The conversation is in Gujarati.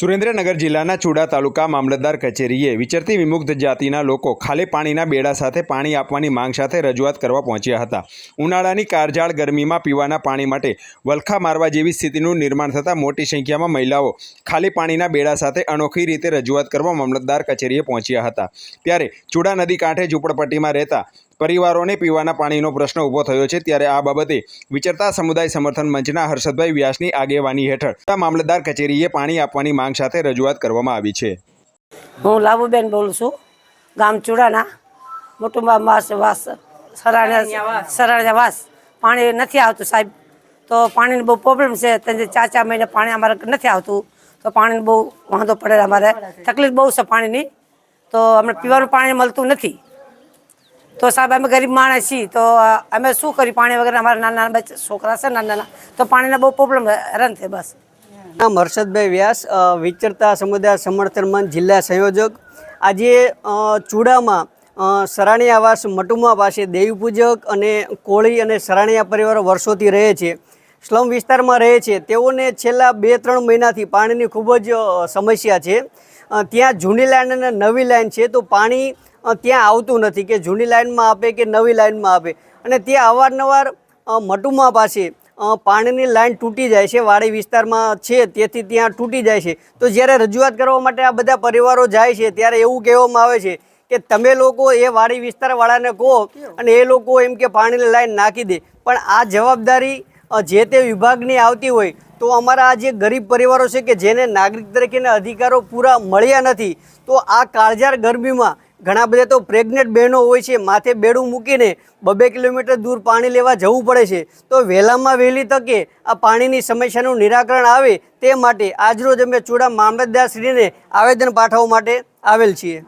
સુરેન્દ્રનગર જિલ્લાના ચુડા તાલુકા મામલતદાર કચેરીએ વિચરતી વિમુક્ત જાતિના લોકો ખાલી પાણીના બેડા સાથે પાણી આપવાની માંગ સાથે રજૂઆત કરવા પહોંચ્યા હતા. ઉનાળાની કારજાળ ગરમીમાં પીવાના પાણી માટે વલખા મારવા જેવી સ્થિતિનું નિર્માણ થતાં મોટી સંખ્યામાં મહિલાઓ ખાલી પાણીના બેડા સાથે અનોખી રીતે રજૂઆત કરવા મામલતદાર કચેરીએ પહોંચ્યા હતા. ત્યારે ચુડા નદી કાંઠે ઝૂંપડપટ્ટીમાં રહેતા પરિવારોને પીવાના પાણીનો પ્રશ્ન ઊભો થયો છે ત્યારે આ બાબતે વિચરતા સમુદાય સમર્થન મંચના હર્ષદભાઈ વ્યાસની આગેવાની હેઠળ મામલતદાર કચેરીએ પાણી આપવાની માંગ સાથે રજૂઆત કરવામાં આવી છે. હું લાભુબેન બોલું છું. ગામ ચુડાના. મોટું વાસ સરાણા સરાણા વાસ. પાણી નથી આવતું સાહેબ. તો પાણીની બહુ પ્રોબ્લેમ છે. તેને ચાર ચાર મહિને પાણી અમારે નથી આવતું. તો પાણીનો બહુ વાંધો પડે અમારે. તકલીફ બહુ છે પાણીની. તો અમને પીવાનું પાણી મળતું નથી. તો સાહેબ, અમે ગરીબ માણસ છીએ, તો અમે શું કરી પાણી વગર અમારા નાના નાના બચ્ચા, છોકરા છે નાના નાના, તો પાણીના બહુ પ્રોબ્લેમ હેરાન થાય બસ. નામ હર્ષદભાઈ વ્યાસ વિચરતા સમુદાય સમર્થન મંચ જિલ્લા સંયોજક. આજે ચૂડામાં સરાણી આવાસ મટુમા પાસે દેવીપૂજક અને કોળી અને સરાણીયા પરિવારો વર્ષોથી રહે છે. સ્લમ વિસ્તારમાં રહે છે. તેઓને છેલ્લા બે ત્રણ મહિનાથી પાણીની ખૂબ જ સમસ્યા છે. ત્યાં જૂની લાઈન અને નવી લાઈન છે, તો પાણી ત્યાં આવતું નથી કે જૂની લાઇનમાં આપે કે નવી લાઈનમાં આપે. અને ત્યાં અવારનવાર મટુમા પાસે પાણીની લાઇન તૂટી જાય છે, વાડી વિસ્તારમાં છે, તેથી ત્યાં તૂટી જાય છે. તો જ્યારે રજૂઆત કરવા માટે આ બધા પરિવારો જાય છે, ત્યારે એવું કહેવામાં આવે છે કે તમે લોકો એ વાડી વિસ્તારવાળાને કહો અને એ લોકો એમ કે પાણીની લાઇન નાખી દે. પણ આ જવાબદારી જે તે વિભાગની આવતી હોય, તો અમારા આ જે ગરીબ પરિવારો છે કે જેને નાગરિક તરીકેના અધિકારો પૂરા મળ્યા નથી, તો આ કાળજાર ગરમીમાં ઘણા બધા તો પ્રેગ્નેન્ટ બહેનો હોય છે, માથે બેડું મૂકીને બબે કિલોમીટર દૂર પાણી લેવા જવું પડે છે. તો વહેલામાં વહેલી તકે આ પાણીની સમસ્યાનું નિરાકરણ આવે તે માટે આજરોજ અમે ચૂડા મામલતદારશ્રીને આવેદન પાઠવવા માટે આવેલ છીએ.